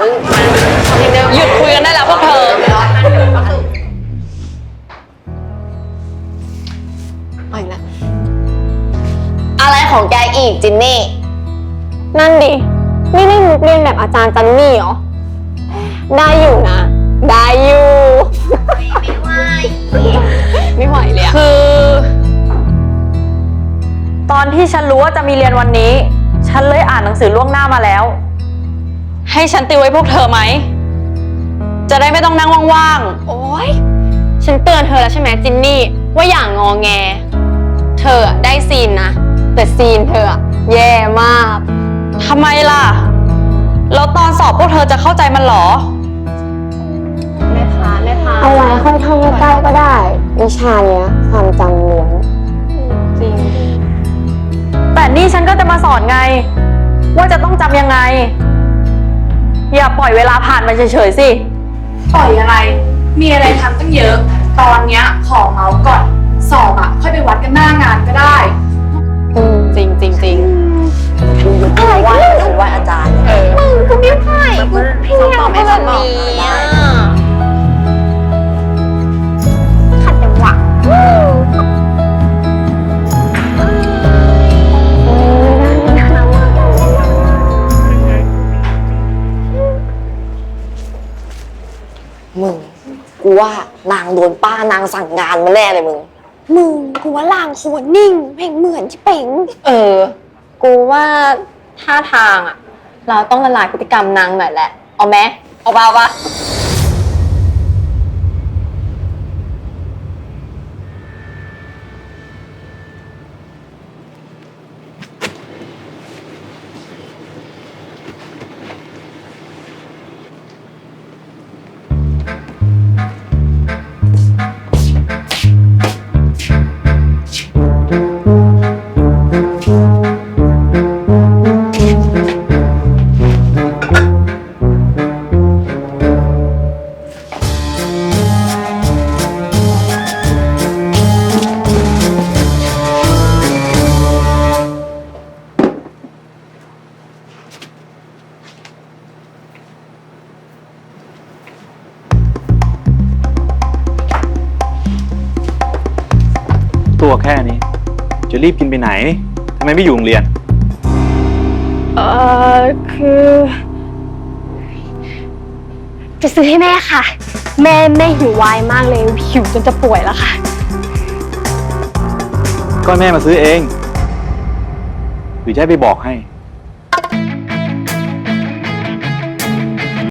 มึงหยุดคุยกันได้แล้วพวกเธอ เอาอีกแล้วอะไรของแกอีกจินนี่ นั่นดินี่เล่นมุกเรียนแบบอาจารย์จันนี่เหรอ ได้อยู่นะ ได้อยู่ ไม่ไหวเลยอะคือ ตอนที่ฉันรู้ว่าจะมีเรียนวันนี้ ฉันเลยอ่านหนังสือล่วงหน้ามาแล้ว ให้ฉันติวไว้พวกเธอไหม จะได้ไม่ต้องนั่งว่างโอ๊ย ฉันเตือนเธอแล้วใช่ไหมจินนี่ ว่าอย่างงอแง เธออะได้ซีนนะ แต่ซีนเธออะแย่มากๆทำไมล่ะ แล้วตอนสอบพวกเธอจะเข้าใจมันเหรอ แม่ค้าแม่ค้าเอาไว้ค่อยท่องใกล้ๆก็ได้ วิชาเนี้ยความจำล้วน จริง แต่นี่ฉันก็จะมาสอนไง ว่าจะต้องจำยังไง อย่าปล่อยเวลาผ่านไปเฉยๆสิ ปล่อยอะไร มีอะไรทำตั้งเยอะ ตอนเนี้ยขอเมาส์ก่อน สอบอะค่อยไปวัดกันหน้างาน มึง กูว่านางโดนป้านางสั่งงานมาแน่เลยมึง มึงกูว่าลางโคตรนิ่งเพลงเหมือนที่เป่งเออ กูว่าท่าทางอะเราต้องละลายพฤติกรรมนางหน่อยแหละ เอาไหมเอาเปล่าปะ ตัวแค่นี้ จะรีบกินไปไหนทำไมไม่อยู่โรงเรียน เออคือ จะซื้อให้แม่ค่ะ แม่แม่หิวไวายมากเลย หิวจนจะป่วยแล้วค่ะ ก็แม่มาซื้อเอง หรือจะให้ไปบอกให้